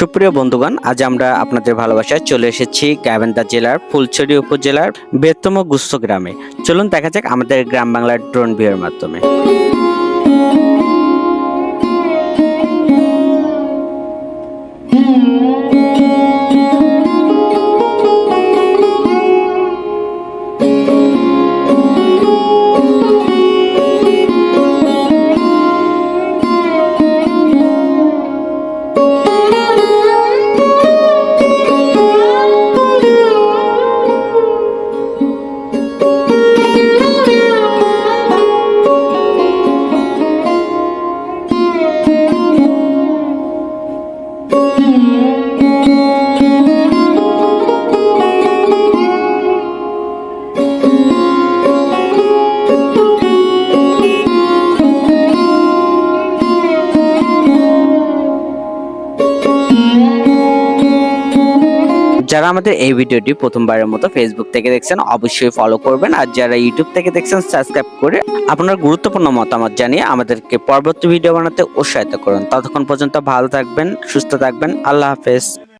সুপ্রিয় বন্ধুগণ, আজ আমরা আপনাদের ভালোবাসায় চলে এসেছি গাইবান্ধা জেলার ফুলছড়ি উপজেলার বৃহত্তম গুস্ত গ্রামে। চলুন দেখা যাক আমাদের গ্রাম বাংলার ড্রোন ভিউর মাধ্যমে। যারা আমাদের এই ভিডিওটি প্রথমবারের মতো ফেসবুক থেকে দেখছেন, অবশ্যই ফলো করবেন। আর যারা ইউটিউব থেকে দেখছেন সাবস্ক্রাইব করে আপনার গুরুত্বপূর্ণ মতামত জানিয়ে আমাদেরকে পরবর্তী ভিডিও বানাতে উৎসাহিত করুন। ততক্ষণ পর্যন্ত ভালো থাকবেন, সুস্থ থাকবেন। আল্লাহ হাফেজ।